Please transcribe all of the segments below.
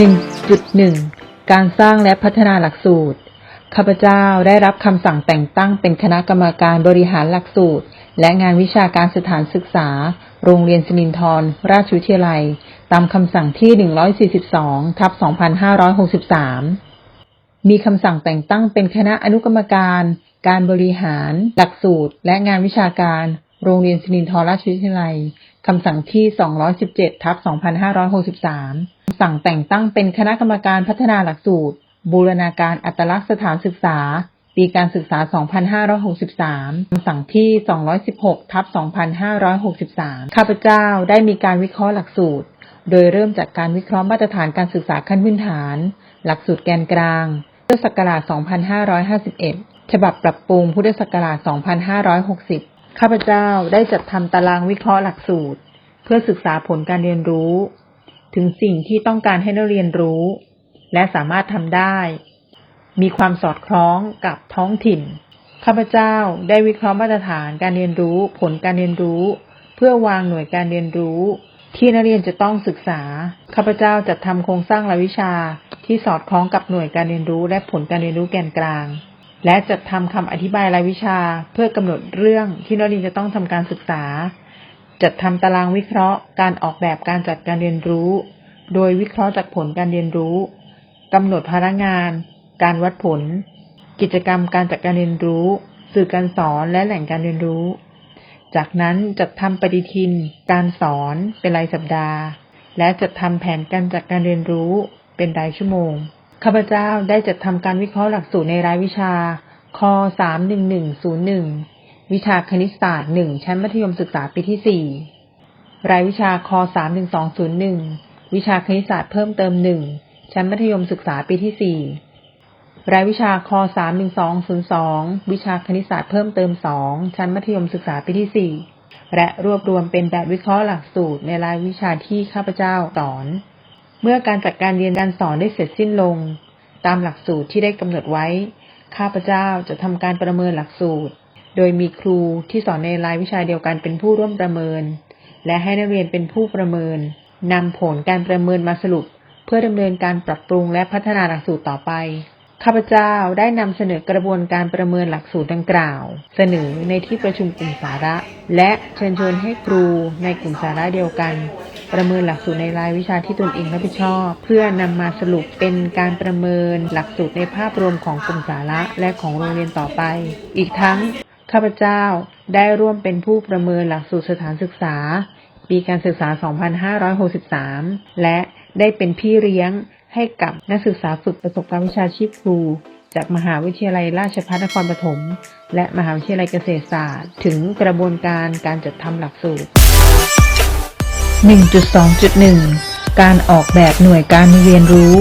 1.1 การสร้างและพัฒนาหลักสูตร ข้าพเจ้าได้รับคำสั่งแต่งตั้งเป็นคณะกรรมการบริหารหลักสูตร และงานวิชาการสถานศึกษา โรงเรียนสิรินธรราชวิทยาลัย ตามคำสั่งที่ 142 ทับ 2563 มีคำสั่งแต่งตั้งเป็นคณะอนุกรรมการ การบริหาร หลักสูตร และงานวิชาการ โรงเรียนสิรินธรราชวิทยาลัย คำสั่งที่ 217 ทับ 2563ำสั่งแต่งตั้งเป็นคณะกรรมการพัฒนาหลักสูตร บูรณาการอัตลักษณ์สถานศึกษา ปีการศึกษา 2563คำสั่งที่ 216 ทับ 2563 ข้าพเจ้าได้มีการวิเคราะห์หลักสูตร โดยเริ่มจากการวิเคราะห์มาตรฐานการศึกษาขั้นพื้นฐาน หลักสูตรแกนกลางพุทธศักราช 2551 ฉบับปรับปรุงพุทธศักราช 2560 ข้าพเจ้าได้จัดทำตารางวิเคราะห์หลักสูตร เพื่อศึกษาผลการเรียนรู้ ถึงสิ่งที่ต้องการให้นักเรียนรู้ และสามารถทำได้ มีความสอดคล้องกับท้องถิ่น ข้าพเจ้าได้วิเคราะห์มาตรฐานการเรียนรู้ ผลการเรียนรู้ เพื่อวางหน่วยการเรียนรู้ ที่นักเรียนจะต้องศึกษา ข้าพเจ้าจัดทำโครงสร้างรายวิชาที่สอดคล้องกับหน่วยการเรียนรู้ และผลการเรียนรู้แกนกลาง และจัดทำคำอธิบายรายวิชา เพื่อกำหนดเรื่องที่นักเรียนจะต้องทำการศึกษา จัดทำตารางวิเคราะห์ การออกแบบการจัดการเรียนรู้ โดยวิเคราะห์จากผลการเรียนรู้กำหนดพนักงาน การวัดผล กิจกรรมการจัดการเรียนรู้ สื่อการสอนและแหล่งการเรียนรู้ จากนั้นจัดทำปฏิทิน การสอนเป็นรายสัปดาห์ และจัดทำแผนการจัดการเรียนรู้เป็นรายชั่วโมงข้าพเจ้าได้จัดทำการวิเคราะห์หลักสูตรในรายวิชาค31101 วิชาคณิตศาสตร์1ชั้นมัธยมศึกษาปีที่4รายวิชาคอ31201วิชาคณิตศาสตร์เพิ่มเติม1ชั้นมัธยมศึกษาปีที่4รายวิชาคอ31202วิชาคณิตศาสตร์เพิ่มเติม2ชั้นมัธยมศึกษาปีที่4และรวบรวมเป็นแบบวิเคราะห์หลักสูตรในรายวิชาที่ข้าพเจ้าสอน เมื่อการจัดการเรียนการสอนได้เสร็จสิ้นลง ตามหลักสูตรที่ได้กำหนดไว้ ข้าพเจ้าจะทำการประเมินหลักสูตร โดยมีครูที่สอนในรายวิชาเดียวกันเป็นผู้ร่วมประเมิน และให้นักเรียนเป็นผู้ประเมินนำผลการประเมินมาสรุป เพื่อดำเนินการปรับปรุงและพัฒนาหลักสูตรต่อไป ข้าพเจ้าได้นำเสนอกระบวนการประเมินหลักสูตรดังกล่าว เสนอในที่ประชุมกลุ่มสาระ และเชิญชวนให้ครูในกลุ่มสาระเดียวกัน ประเมินหลักสูตรในรายวิชาที่ตนเองรับผิดชอบ เพื่อนำมาสรุปเป็นการประเมินหลักสูตรในภาพรวมของกลุ่มสาระและของโรงเรียนต่อไป อีกทั้ง ข้าพเจ้าได้ร่วมเป็นผู้ประเมินหลักสูตรสถานศึกษา ปีการศึกษา 2563 และได้เป็นพี่เลี้ยงให้กับนักศึกษาฝึกประสบการณ์วิชาชีพครู จากมหาวิทยาลัยราชภัฏนครปฐมและมหาวิทยาลัยเกษตรศาสตร์ ถึงกระบวนการการจัดทำหลักสูตร 1.2.1 การออกแบบหน่วยการเรียนรู้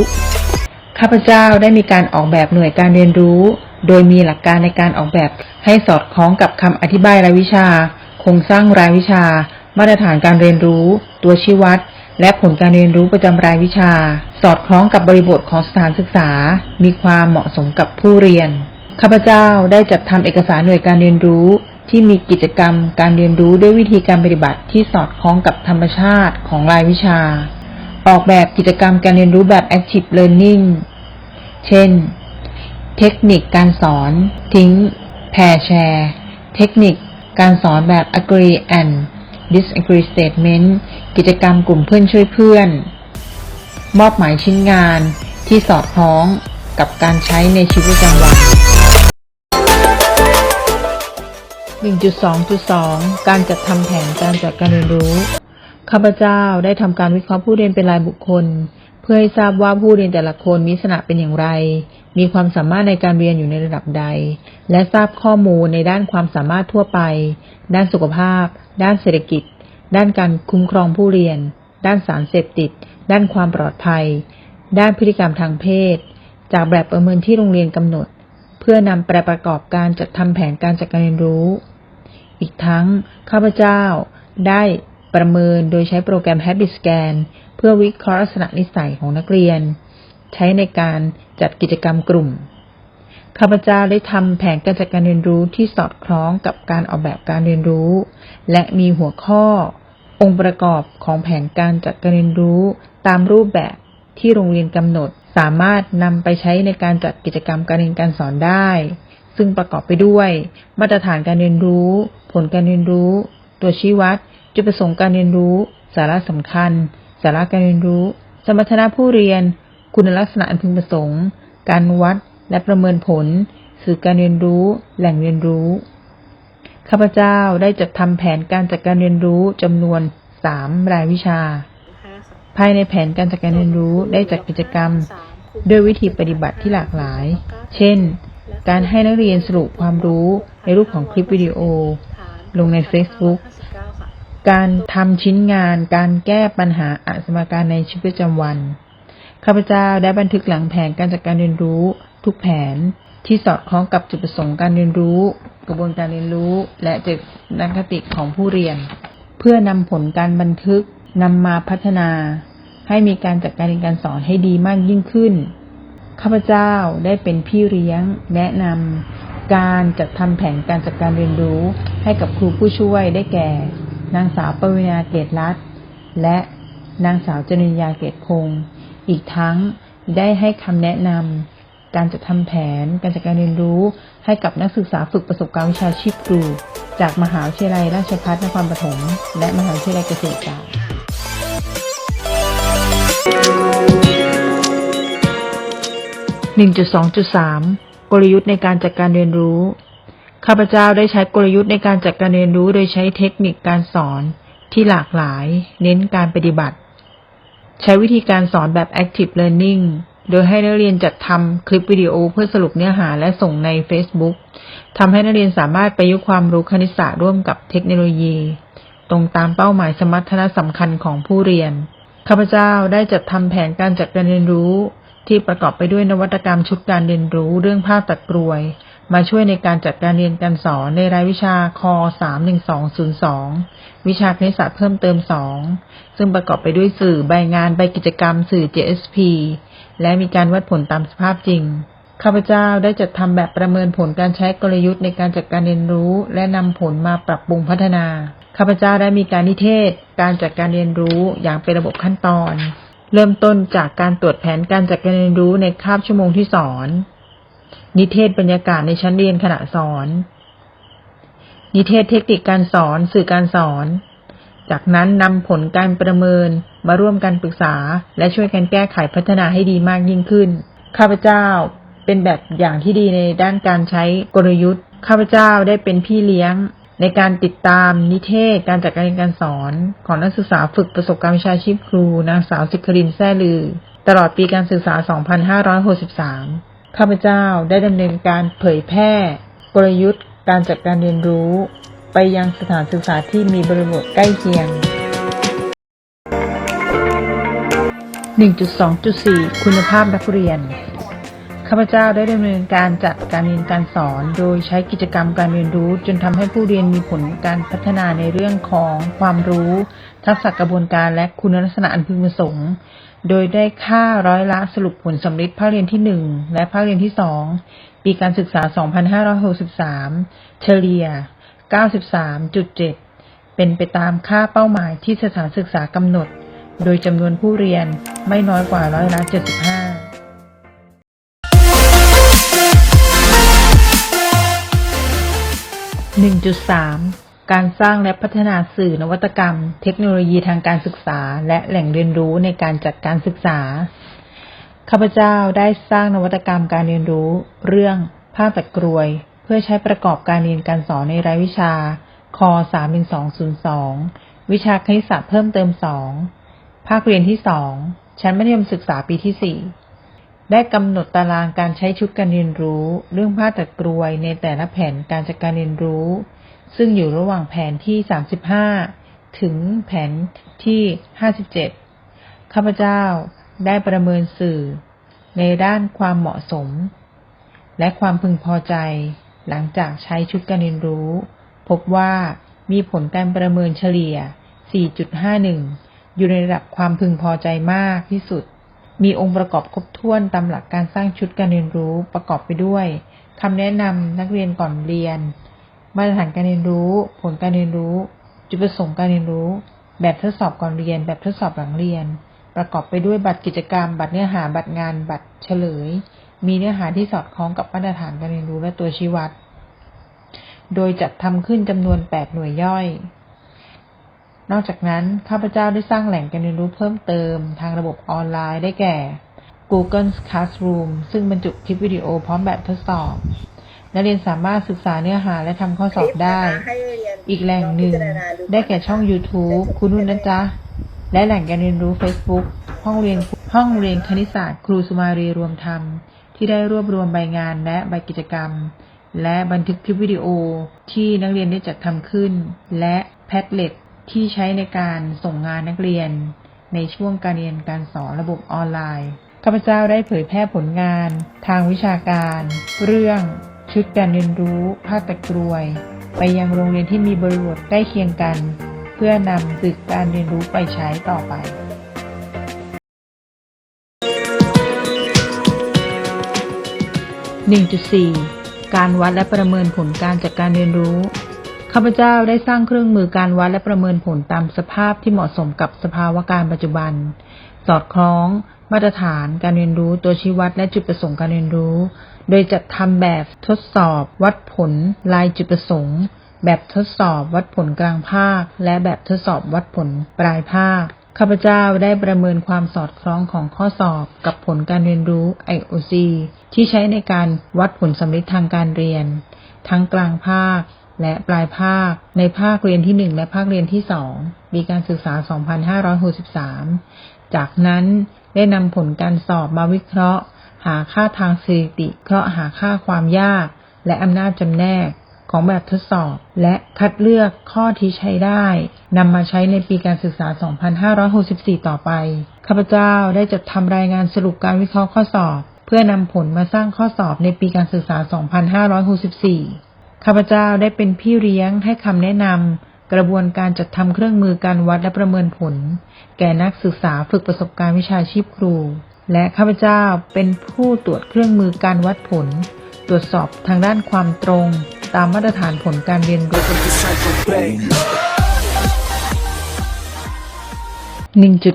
ข้าพเจ้าได้มีการออกแบบหน่วยการเรียนรู้ โดยมีหลักการในการออกแบบให้สอดคล้องกับคำอธิบายรายวิชา โครงสร้างรายวิชา มาตรฐานการเรียนรู้ ตัวชี้วัด และผลการเรียนรู้ประจำรายวิชา สอดคล้องกับบริบทของสถานศึกษา มีความเหมาะสมกับผู้เรียน ข้าพเจ้าได้จัดทำเอกสารหน่วยการเรียนรู้ที่มีกิจกรรมการเรียนรู้ด้วยวิธีการปฏิบัติที่สอดคล้องกับธรรมชาติของรายวิชา ออกแบบกิจกรรมการเรียนรู้แบบ active learning เช่น เทคนิคการสอน ทิ้ง แพรแชร์ เทคนิคการสอนแบบ agree and disagree statement กิจกรรมกลุ่มเพื่อนช่วยเพื่อน มอบหมายชิ้นงานที่สอดคล้องกับการใช้ในชีวิตประจำวัน 1.2.2 การจัดทำแผนการจัดการเรียนรู้ ข้าพเจ้าได้ทำการวิเคราะห์ผู้เรียนเป็นรายบุคคล เพื่อให้ทราบว่าผู้เรียนแต่ละคนมีลักษณะเป็นอย่างไร มีความสามารถในการเรียนอยู่ในระดับใด และทราบข้อมูลในด้านความสามารถทั่วไป ด้านสุขภาพ ด้านเศรษฐกิจ ด้านการคุ้มครองผู้เรียน ด้านสารเสพติด ด้านความปลอดภัย ด้านพฤติกรรมทางเพศ จากแบบประเมินที่โรงเรียนกำหนด เพื่อนำไปประกอบการจัดทำแผนการจัดการเรียนรู้ อีกทั้งข้าพเจ้าได้ ประเมินโดยใช้โปรแกรม Habit Scan เพื่อวิเคราะห์ลักษณะนิสัยของนักเรียน ใช้ในการจัดกิจกรรมกลุ่มข้าพเจ้าได้ทำแผนการจัดการเรียนรู้ที่สอดคล้องกับการออกแบบการเรียนรู้ และมีหัวข้อ องค์ประกอบของแผนการจัดการเรียนรู้ ตามรูปแบบที่โรงเรียนกำหนด สามารถนำไปใช้ในการจัดกิจกรรมการเรียนการสอนได้ ซึ่งประกอบไปด้วย มาตรฐานการเรียนรู้ ผลการเรียนรู้ ตัวชี้วัด จุดประสงค์การเรียนรู้ สาระสำคัญ สาระการเรียนรู้ สมรรถนะผู้เรียน คุณลักษณะอันพึงประสงค์ การวัดและประเมินผล สื่อการเรียนรู้ แหล่งเรียนรู้ ข้าพเจ้าได้จัดทำแผนการจัดการเรียนรู้จำนวน3รายวิชา ภายในแผนการจัดการเรียนรู้ได้จัดกิจกรรม ด้วยวิธีปฏิบัติที่หลากหลาย เช่น การให้นักเรียนสรุปความรู้ในรูปของคลิปวิดีโอ ลงใน Facebook การทำชิ้นงาน การแก้ปัญหาอสมการในชีวิตประจำวัน ข้าพเจ้าได้บันทึกหลังแผนการจัดการเรียนรู้ ทุกแผนที่สอดคล้องกับจุดประสงค์การเรียนรู้ กระบวนการเรียนรู้ และเจตคติของผู้เรียน เพื่อนำผลการบันทึกนำมาพัฒนา ให้มีการจัดการเรียนการสอนให้ดีมากยิ่งขึ้น ข้าพเจ้าได้เป็นพี่เลี้ยง แนะนำการจัดทำแผนการจัดการเรียนรู้ ให้กับครูผู้ช่วยได้แก่ นางสาวปวินาเกตรัตและนางสาวจริญญาเกตพงศ์อีกทั้งได้ให้คำแนะนำการจัดทำแผน การจัดการเรียนรู้ให้กับนักศึกษาฝึกประสบการณ์วิชาชีพครู จากมหาวิทยาลัยราชภัฏนครปฐมและมหาวิทยาลัยเกษตรศาสตร์1.2.3 กลยุทธ์ในการจัดการเรียนรู้ ข้าพเจ้าได้ใช้กลยุทธ์ในการจัดการเรียนรู้โดยใช้เทคนิคการสอนที่หลากหลาย เน้นการปฏิบัติ ใช้วิธีการสอนแบบ active learning โดยให้นักเรียนจัดทำคลิปวิดีโอเพื่อสรุปเนื้อหาและส่งใน Facebook ทำให้นักเรียนสามารถประยุกต์ความรู้คณิตศาสตร์ร่วมกับเทคโนโลยี ตรงตามเป้าหมายสมรรถนะสำคัญของผู้เรียน ข้าพเจ้าได้จัดทำแผนการจัดการเรียนรู้ ที่ประกอบไปด้วยนวัตกรรมชุดการเรียนรู้เรื่องภาพตัดกรวย มาช่วยในการจัดการเรียนการสอนในรายวิชาค31202 วิชาคณิตศาสตร์เพิ่มเติม 2 ซึ่งประกอบไปด้วยสื่อใบงานใบกิจกรรมสื่อ JSP และมีการวัดผลตามสภาพจริง ข้าพเจ้าได้จัดทำแบบประเมินผลการใช้กลยุทธ์ในการจัดการเรียนรู้ และนำผลมาปรับปรุงพัฒนา ข้าพเจ้าได้มีการนิเทศ การจัดการเรียนรู้อย่างเป็นระบบขั้นตอน เริ่มต้นจากการตรวจแผนการจัดการเรียนรู้ในคาบชั่วโมงที่สอน นิเทศบรรยากาศในชั้นเรียนขณะสอน นิเทศเทคนิคการสอนสื่อการสอน จากนั้นนำผลการประเมินมาร่วมกันปรึกษา และช่วยกันแก้ไขพัฒนาให้ดีมากยิ่งขึ้น ข้าพเจ้าเป็นแบบอย่างที่ดีในด้านการใช้กลยุทธ์ ข้าพเจ้าได้เป็นพี่เลี้ยง ในการติดตามนิเทศการจัดการเรียนการสอน ของนักศึกษาฝึกประสบการณ์วิชาชีพครูนางสาวสิครินทร์แซ่ลือ ตลอดปีการศึกษา 2563 ข้าพเจ้าได้ดำเนินการเผยแพร่ กลยุทธ์การจัดการเรียนรู้ ไปยังสถานศึกษาที่มีบริบทใกล้เคียง 1.2.4 คุณภาพนักเรียน ข้าพเจ้าได้ดำเนินการจัดการเรียนการสอน โดยใช้กิจกรรมการเรียนรู้ จนทำให้ผู้เรียนมีผลการพัฒนาในเรื่องของความรู้ ทักษะกระบวนการและคุณลักษณะอันพึงประสงค์ โดยได้ค่าร้อยละสรุปผลสำเร็จภาคเรียนที่ 1 และภาคเรียนที่ 2 ปีการศึกษา 2563 เฉลี่ย 93.7 เป็นไปตามค่าเป้าหมายที่สถานศึกษากำหนด โดยจำนวนผู้เรียนไม่น้อยกว่าร้อยละ 75 1.3 การสร้างและพัฒนาสื่อนวัตกรรม เทคโนโลยีทางการศึกษา และแหล่งเรียนรู้ในการจัดการศึกษา ข้าพเจ้าได้สร้างนวัตกรรมการเรียนรู้ เรื่องภาพตัดกรวย เพื่อใช้ประกอบการเรียนการสอนในรายวิชา ค3202 วิชาคณิตศาสตร์เพิ่มเติม 2 ภาคเรียนที่ 2 ชั้นมัธยมศึกษาปีที่ 4 ได้กำหนดตารางการใช้ชุดการเรียนรู้ เรื่องผ้าตัดกรวยในแต่ละแผนการจัดการเรียนรู้ ซึ่งอยู่ระหว่างแผนที่ 35 ถึงแผนที่ 57 ข้าพเจ้าได้ประเมินสื่อ ในด้านความเหมาะสม และความพึงพอใจ หลังจากใช้ชุดการเรียนรู้ พบว่ามีผลการประเมินเฉลี่ย 4.51 อยู่ในระดับความพึงพอใจมากที่สุด มีองค์ประกอบครบถ้วนตามหลักการสร้างชุดการเรียนรู้ประกอบไปด้วยคำแนะนำนักเรียนก่อนเรียน มาตรฐานการเรียนรู้ ผลการเรียนรู้ จุดประสงค์การเรียนรู้ แบบทดสอบก่อนเรียน แบบทดสอบหลังเรียน ประกอบไปด้วยบัตรกิจกรรม บัตรเนื้อหา บัตรงาน บัตรเฉลย มีเนื้อหาที่สอดคล้องกับมาตรฐานการเรียนรู้และตัวชี้วัด โดยจัดทำขึ้นจำนวน 8 หน่วยย่อย นอกจากนั้น ข้าพเจ้าได้สร้างแหล่งการเรียนรู้เพิ่มเติม ทางระบบออนไลน์ได้แก่ Google Classroom ซึ่งบรรจุคลิปวิดีโอพร้อมแบบทดสอบ นักเรียนสามารถศึกษาเนื้อหาและทำข้อสอบได้ อีกแหล่งหนึ่ง ได้แก่ช่อง YouTube คุณนุ่นนะจ๊ะ และแหล่งการเรียนรู้ Facebook ห้องเรียนห้องเรียนคณิตศาสตร์ ครูสุมารีรวมธรรม ที่ได้รวบรวมใบงานและใบกิจกรรม และบันทึกคลิปวิดีโอที่นักเรียนได้จัดทำขึ้น และแพดเล็ตที่ใช้ในการส่งงานนักเรียน ในช่วงการเรียนการสอนระบบออนไลน์ข้าพเจ้าได้เผยแพร่ผลงาน ทางวิชาการ เรื่อง ชุดการเรียนรู้ภาคตะกรวย ไปยังโรงเรียนที่มีบริบทใกล้เคียงกัน เพื่อนำสื่อการเรียนรู้ไปใช้ต่อไป1.4 การวัดและประเมินผลการจัดการเรียนรู้ ข้าพเจ้าได้สร้างเครื่องมือการวัดและประเมินผลตามสภาพที่เหมาะสมกับสภาวะการปัจจุบัน สอดคล้อง มาตรฐานการเรียนรู้ตัวชี้วัดและจุดประสงค์การเรียนรู้ โดยจัดทำแบบทดสอบ วัดผลลายจุดประสงค์ แบบทดสอบวัดผลกลางภาค และแบบทดสอบวัดผลปลายภาคข้าพเจ้าได้ประเมินความสอดคล้องของข้อสอบกับผลการเรียนรู้ IOC ที่ใช้ในการวัดผลสำเร็จทางการเรียน ทั้งกลางภาคและปลายภาค ในภาคเรียนที่ 1 และภาคเรียนที่ 2 ปีการศึกษา 2563 จากนั้นได้นำผลการสอบมาวิเคราะห์ หาค่าทางสถิติเคราะห์หาค่าความยาก และอำนาจจำแนกของแบบทดสอบ และคัดเลือกข้อที่ใช้ได้นำมาใช้ในปีการศึกษา 2564 ต่อไป ข้าพเจ้าได้จัดทำรายงานสรุปการวิเคราะห์ข้อสอบ เพื่อนำผลมาสร้างข้อสอบในปีการศึกษา 2564 ข้าพเจ้าได้เป็นพี่เลี้ยงให้คำแนะนำกระบวนการจัดทำเครื่องมือการวัดและประเมินผล แก่นักศึกษาฝึกประสบการณ์วิชาชีพครู และข้าพเจ้าเป็นผู้ตรวจเครื่องมือการวัดผล ตรวจสอบทางด้านความตรง ตามมาตรฐานผลการเรียนรู้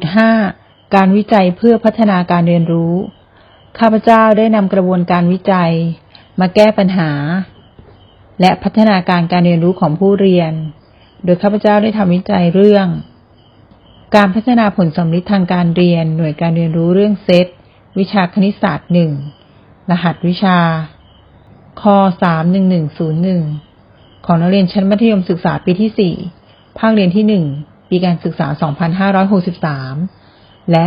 1.5 การวิจัยเพื่อพัฒนาการเรียนรู้ ข้าพเจ้าได้นำกระบวนการวิจัย มาแก้ปัญหา และพัฒนาการการเรียนรู้ของผู้เรียน โดยข้าพเจ้าได้ทำวิจัยเรื่อง การพัฒนาผลสำลิดทางการเรียน หน่วยการเรียนรู้เรื่องเซต วิชาคณิตศาสตร์หนึ่ง รหัสวิชาค31101ของนักเรียนชั้นมัธยมศึกษาปีที่4ภาคเรียนที่1ปีการศึกษา2563และ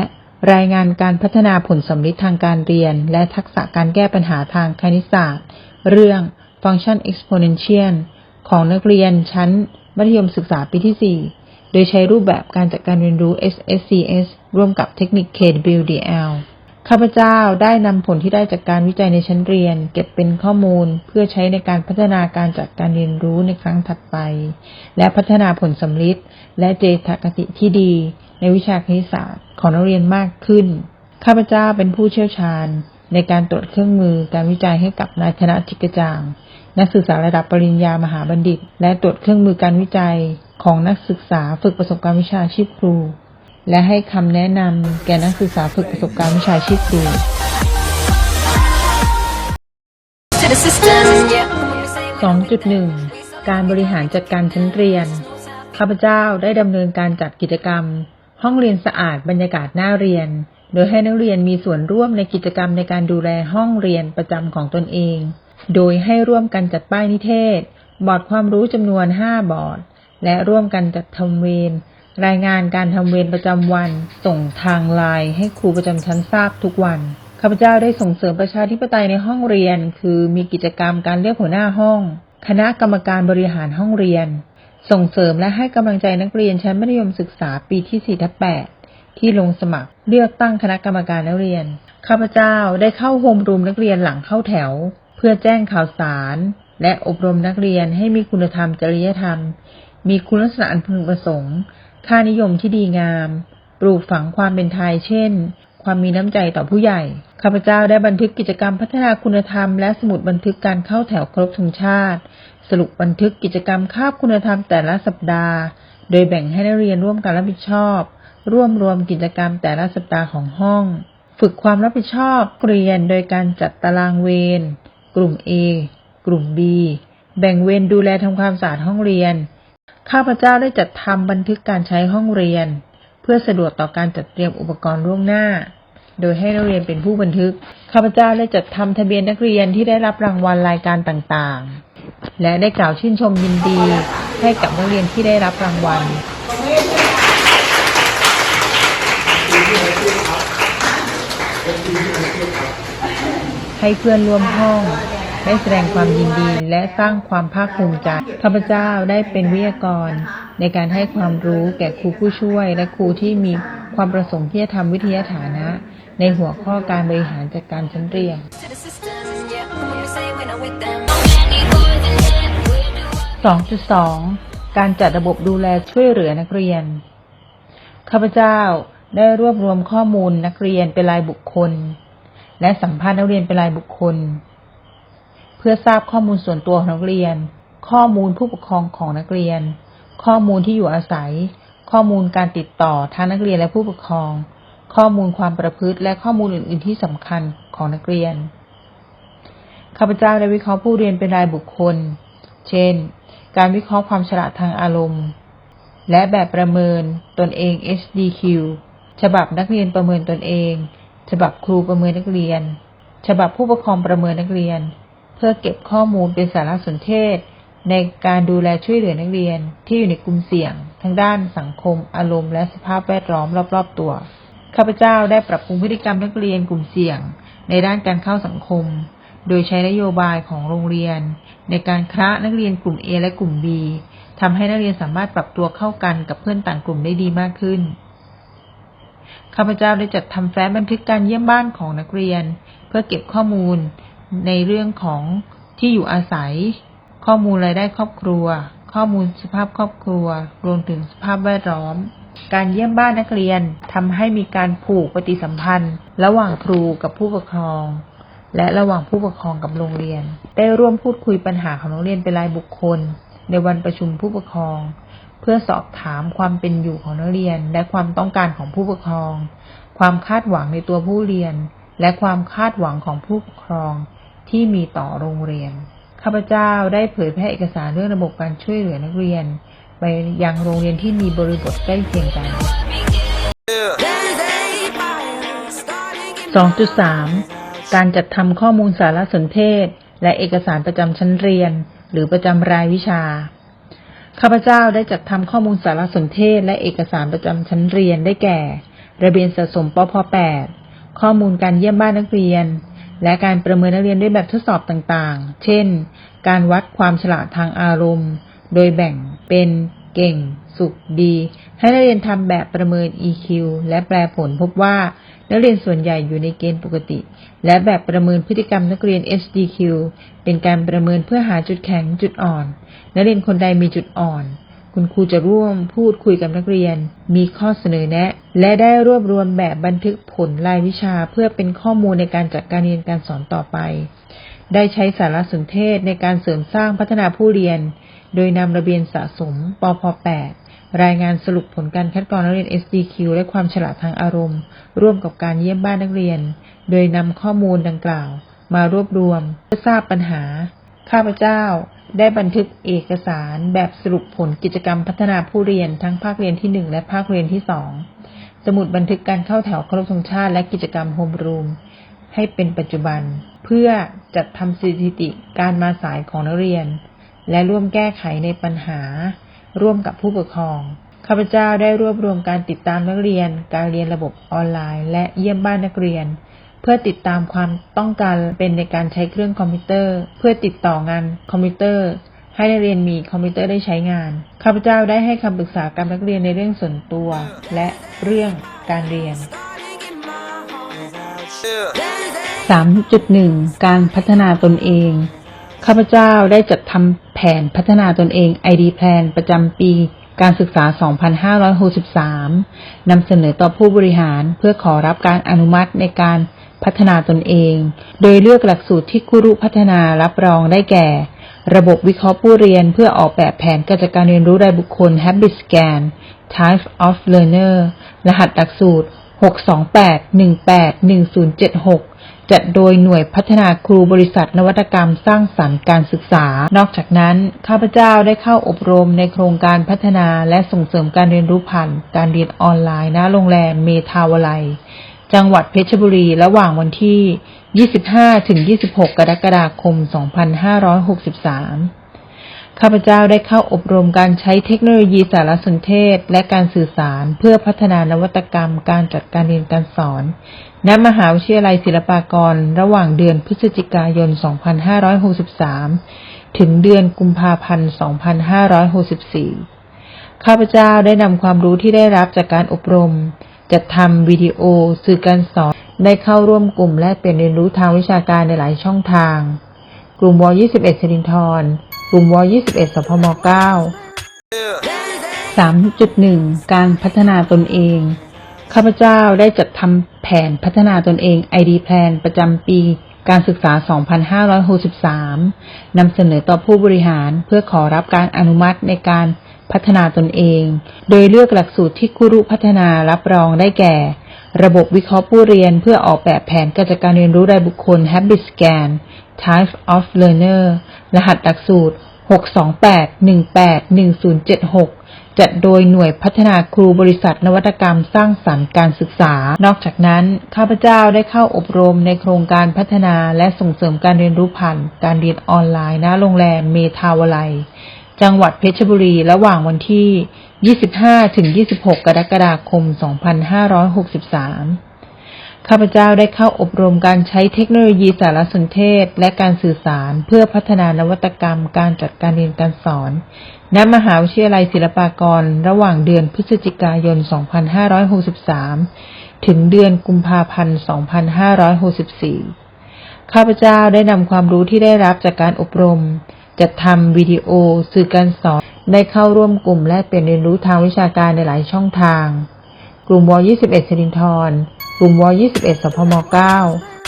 รายงานการพัฒนาผลสำลิดทางการเรียน และทักษะการแก้ปัญหาทางคณิตศาสตร์ เรื่อง Function Exponential ของนักเรียนชั้นมัธยมศึกษาปีที่4 โดยใช้รูปแบบการจัดการเรียนรู้ SSCS ร่วมกับเทคนิค KWDL ข้าพเจ้าได้นำผลที่ได้จากการวิจัยในชั้นเรียน เก็บเป็นข้อมูลเพื่อใช้ในการพัฒนาการจัดการเรียนรู้ในครั้งถัดไป และพัฒนาผลสำลิดและเจตคติที่ดี ในวิชาคณิตศาสตร์ของนักเรียนมากขึ้น ข้าพเจ้าเป็นผู้เชี่ยวชาญ ในการตรวจเครื่องมือการวิจัยให้กับนายธนจิกกระจ่าง นักศึกษาระดับปริญญามหาบัณฑิต และตรวจเครื่องมือการวิจัยของนักศึกษาฝึกประสบการณ์วิชาชีพครู และให้คำแนะนำแก่นักศึกษาฝึกประสบการณ์วิชาชีพครู to the system. Yeah. 2.1 การบริหารจัดการชั้นเรียน ข้าพเจ้าได้ดำเนินการจัดกิจกรรม ห้องเรียนสะอาดบรรยากาศน่าเรียน โดยให้นักเรียนมีส่วนร่วมในกิจกรรมในการดูแลห้องเรียนประจำของตนเอง โดยให้ร่วมกันจัดป้ายนิเทศ บอร์ดความรู้จำนวน 5 บอร์ด และร่วมกันจัดทำเวร รายงานการทำเวรประจำวัน ส่งทางไลน์ให้ครูประจำชั้นทราบทุกวันข้าพเจ้าได้ส่งเสริมประชาธิปไตยในห้องเรียน คือมีกิจกรรมการเลือกหัวหน้าห้อง คณะกรรมการบริหารห้องเรียน ส่งเสริมและให้กำลังใจนักเรียนชั้นมัธยมศึกษาปีที่ 4 ทับ 8 ที่ลงสมัครเลือกตั้งคณะกรรมการนักเรียน ข้าพเจ้าได้เข้าโฮมรูมนักเรียนหลังเข้าแถว เพื่อแจ้งข่าวสาร และอบรมนักเรียนให้มีคุณธรรมจริยธรรม มีคุณลักษณะอันพึงประสงค์ ค่านิยมที่ดีงาม ปลูกฝังความเป็นไทยเช่น ความมีน้ำใจต่อผู้ใหญ่ ข้าพเจ้าได้บันทึกกิจกรรมพัฒนาคุณธรรม และสมุดบันทึกการเข้าแถวครบธงชาติ สรุปบันทึกกิจกรรมคาบคุณธรรมแต่ละสัปดาห์ โดยแบ่งให้นักเรียนร่วมกันรับผิดชอบ ร่วมรวมกิจกรรมแต่ละสัปดาห์ของห้อง ฝึกความรับผิดชอบเรียนโดยการจัดตารางเวร ลุ่ม A กลุ่ม B แบ่งเวรดูแลทำความสะอาดห้องเรียน ข้าพเจ้าได้จัดทำบันทึกการใช้ห้องเรียน เพื่อสะดวกต่อการจัดเตรียมอุปกรณ์ล่วงหน้า โดยให้นักเรียนเป็นผู้บันทึก ข้าพเจ้าได้จัดทำทะเบียนนักเรียนที่ได้รับรางวัลรายการต่างๆ และได้กล่าวชื่นชมยินดี ให้กับนักเรียนที่ได้รับรางวัล ให้เพื่อนร่วมห้องได้แสดงความยินดีและสร้างความภาคภูมิใจข้าพเจ้าได้เป็นวิทยากร ในการให้ความรู้แก่ครูผู้ช่วย และครูที่มีความประสงค์ที่จะทำวิทยาฐานะ ในหัวข้อการบริหารจัดการชั้นเรียน2.2 การจัดระบบดูแลช่วยเหลือนักเรียน ข้าพเจ้าได้รวบรวมข้อมูลนักเรียนเป็นรายบุคคล และสัมภาษณ์นักเรียนเป็นรายบุคคล เพื่อทราบข้อมูลส่วนตัวของนักเรียน ข้อมูลผู้ปกครองของนักเรียน ข้อมูลที่อยู่อาศัย ข้อมูลการติดต่อทั้งนักเรียนและผู้ปกครอง ข้อมูลความประพฤติและข้อมูลอื่น ๆ ที่สำคัญของนักเรียนข้าพเจ้าได้วิเคราะห์ผู้เรียนเป็นรายบุคคล เช่น การวิเคราะห์ความฉลาดทางอารมณ์ และแบบประเมินตนเอง HDQ ฉบับนักเรียนประเมินตนเอง ฉบับครูประเมินนักเรียน ฉบับผู้ปกครองประเมินนักเรียน เพื่อเก็บข้อมูลเป็นสารสนเทศ ในการดูแลช่วยเหลือนักเรียนที่อยู่ในกลุ่มเสี่ยง ทั้งด้านสังคม อารมณ์และสภาพแวดล้อมรอบ ๆ ตัวข้าพเจ้าได้ปรับปรุงพฤติกรรมนักเรียนกลุ่มเสี่ยง ในด้านการเข้าสังคม โดยใช้นโยบายของโรงเรียน ในการคละนักเรียนกลุ่ม A และกลุ่ม B ทำให้นักเรียนสามารถปรับตัวเข้ากันกับเพื่อนต่างกลุ่มได้ดีมากขึ้น ข้าพเจ้าได้จัดทำแฟ้มบันทึกการเยี่ยมบ้านของนักเรียน เพื่อเก็บข้อมูลในเรื่องของที่อยู่อาศัย ข้อมูลรายได้ครอบครัว ข้อมูลสภาพครอบครัว รวมถึงสภาพแวดล้อม การเยี่ยมบ้านนักเรียนทำให้มีการผูกปฏิสัมพันธ์ ระหว่างครูกับผู้ปกครอง และระหว่างผู้ปกครองกับโรงเรียน ได้ร่วมพูดคุยปัญหาของนักเรียนเป็นรายบุคคล ในวันประชุมผู้ปกครอง เพื่อสอบถามความเป็นอยู่ของนักเรียน และความต้องการของผู้ปกครอง ความคาดหวังในตัวผู้เรียน และความคาดหวังของผู้ปกครองที่มีต่อโรงเรียน ข้าพเจ้าได้เผยแพร่เอกสารเรื่องระบบการช่วยเหลือนักเรียน ไปยังโรงเรียนที่มีบริบทใกล้เคียงกัน 2.3 การจัดทำข้อมูลสารสนเทศ และเอกสารประจำชั้นเรียน หรือประจำรายวิชา ข้าพเจ้าได้จัดทำข้อมูลสารสนเทศและเอกสารประจำชั้นเรียนได้แก่ ระเบียนสะสมปพ8ข้อมูลการเยี่ยมบ้านนักเรียน และการประเมินนักเรียนด้วยแบบทดสอบต่างๆ เช่น การวัดความฉลาดทางอารมณ์ โดยแบ่งเป็นเก่ง สุขดี ให้นักเรียนทำแบบประเมิน EQ และแปลผลพบว่า นักเรียนส่วนใหญ่อยู่ในเกณฑ์ปกติ และแบบประเมินพฤติกรรมนักเรียน HDQ เป็นการประเมินเพื่อหาจุดแข็งจุดอ่อน นักเรียนคนใดมีจุดอ่อน คุณครูจะร่วมพูดคุยกับนักเรียน มีข้อเสนอแนะ และได้รวบรวมแบบบันทึกผลรายวิชาเพื่อเป็นข้อมูลในการจัดการเรียนการสอนต่อไป ได้ใช้สารสนเทศในการเสริมสร้างพัฒนาผู้เรียน โดยนำระเบียนสะสมปพ8 รายงานสรุปผลการคัดกรองนักเรียน SDQ และความฉลาดทางอารมณ์ ร่วมกับการเยี่ยมบ้านนักเรียน โดยนำข้อมูลดังกล่าว มารวบรวมเพื่อทราบปัญหา ข้าพเจ้าได้บันทึกเอกสารแบบสรุปผลกิจกรรมพัฒนาผู้เรียนทั้งภาคเรียนที่ 1 และภาคเรียนที่ 2 สมุดบันทึกการเข้าแถวเคารพธงชาติและกิจกรรมโฮมรูมให้เป็นปัจจุบัน เพื่อจัดทำสถิติการมาสายของนักเรียน และร่วมแก้ไขในปัญหา ร่วมกับผู้ปกครอง ข้าพเจ้าได้รวบรวมการติดตามนักเรียน การเรียนระบบออนไลน์ และเยี่ยมบ้านนักเรียน เพื่อติดตามความต้องการเป็นในการใช้เครื่องคอมพิวเตอร์ เพื่อติดต่องานคอมพิวเตอร์ ให้นักเรียนมีคอมพิวเตอร์ได้ใช้งาน ข้าพเจ้าได้ให้คำปรึกษากับนักเรียนในเรื่องส่วนตัว และเรื่องการเรียน 3.1 การพัฒนาตนเอง ข้าพเจ้าได้จัดทำแผนพัฒนาตนเอง ID Plan ประจำปีการศึกษา 2563 นำเสนอต่อผู้บริหารเพื่อขอรับการอนุมัติในการพัฒนาตนเอง โดยเลือกหลักสูตรที่ครูพัฒนารับรองได้แก่ ระบบวิเคราะห์ผู้เรียนเพื่อออกแบบแผนการจัดการเรียนรู้รายบุคคล Habit Scan Type of Learner รหัสหลักสูตร 628181076 จัดโดยหน่วยพัฒนาครูบริษัทนวัตกรรมสร้างสรรค์การศึกษา นอกจากนั้น ข้าพเจ้าได้เข้าอบรมในโครงการพัฒนาและส่งเสริมการเรียนรู้ผ่านการเรียนออนไลน์ณโรงแรมเมทาวลัยจังหวัดเพชรบุรีระหว่างวันที่ 25 ถึง 26 กรกฎาคม 2563 ข้าพเจ้าได้เข้าอบรมการใช้เทคโนโลยีสารสนเทศและการสื่อสารเพื่อพัฒนานวัตกรรมการจัดการเรียนการสอน ณมหาวิทยาลัยศิลปากร ระหว่างเดือนพฤศจิกายน 2563 ถึงเดือนกุมภาพันธ์ 2564 ข้าพเจ้าได้นำความรู้ที่ได้รับจากการอบรม จัดทำวิดีโอ สื่อการสอน ได้เข้าร่วมกลุ่มและเปลี่ยนเรียนรู้ทางวิชาการในหลายช่องทาง กลุ่มว21สิรินทร กลุ่มว21สพม 9 3.1 การพัฒนาตนเอง ข้าพเจ้าได้จัดทำแผนพัฒนาตนเอง ID Plan ประจำปีการศึกษา 2563 นำเสนอต่อผู้บริหารเพื่อขอรับการอนุมัติในการพัฒนาตนเอง โดยเลือกหลักสูตรที่ครูพัฒนารับรองได้แก่ ระบบวิเคราะห์ผู้เรียนเพื่อออกแบบแผนการจัดการเรียนรู้รายบุคคล Habit Scan Type of Learner รหัสหลักสูตร 628181076 จัดโดยหน่วยพัฒนาครูบริษัทนวัตกรรมสร้างสรรค์การศึกษา นอกจากนั้น ข้าพเจ้าได้เข้าอบรมในโครงการพัฒนาและส่งเสริมการเรียนรู้ผ่านการเรียนออนไลน์ณโรงแรมเมทาวลัยจังหวัดเพชรบุรีระหว่างวันที่ 25 ถึง 26 กรกฎาคม 2563 ข้าพเจ้าได้เข้าอบรมการใช้เทคโนโลยีสารสนเทศและการสื่อสารเพื่อพัฒนานวัตกรรมการจัดการเรียนการสอน ณมหาวิทยาลัยศิลปากร ระหว่างเดือนพฤศจิกายน 2563 ถึงเดือนกุมภาพันธ์ 2564 ข้าพเจ้าได้นำความรู้ที่ได้รับจากการอบรม จัดทำวิดีโอ สื่อการสอน ได้เข้าร่วมกลุ่มและเปลี่ยนเรียนรู้ทางวิชาการในหลายช่องทาง กลุ่มว 21สิรินทรกลุ่มว 21สพม 9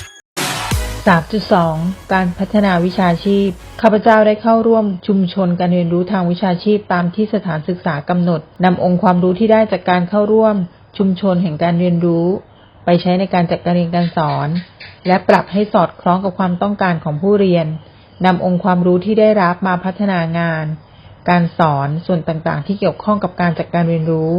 3.2 การพัฒนาวิชาชีพ ข้าพเจ้าได้เข้าร่วมชุมชนการเรียนรู้ทางวิชาชีพตามที่สถานศึกษากำหนดนำองค์ความรู้ที่ได้จากการเข้าร่วมชุมชนแห่งการเรียนรู้ ไปใช้ในการจัดการเรียนการสอน และปรับให้สอดคล้องกับความต้องการของผู้เรียนนำองค์ความรู้ที่ได้รับมาพัฒนางาน การสอนส่วนต่างๆ ที่เกี่ยวข้องกับการจัดการเรียนรู้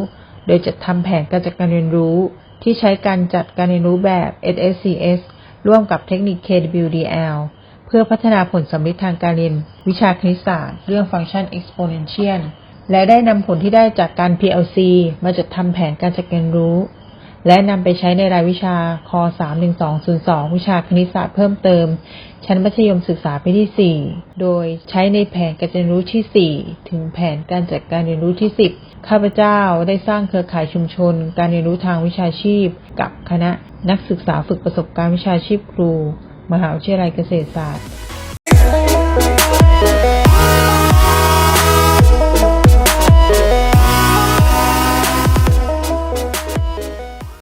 โดยจัดทำแผนการจัดการเรียนรู้ ที่ใช้การจัดการเรียนรู้แบบ SSCS ร่วมกับเทคนิค KWDL เพื่อพัฒนาผลสำลิดทางการเรียน วิชาคณิตศาสตร์ เรื่องฟังก์ชัน exponential และได้นำผลที่ได้จากการ PLC มาจัดทำแผนการจัดการเรียนรู้ และนำไปใช้ในรายวิชาค31202 วิชาคณิตศาสตร์เพิ่มเติม ชั้นมัธยมศึกษาปีที่ 4 โดยใช้ในแผนการเรียนรู้ที่ 4 ถึงแผนการจัดการเรียนรู้ที่ 10 ข้าพเจ้าได้สร้างเครือข่ายชุมชน การเรียนรู้ทางวิชาชีพ กับคณะนักศึกษาฝึกประสบการณ์วิชาชีพครู มหาวิทยาลัยเกษตรศาสตร์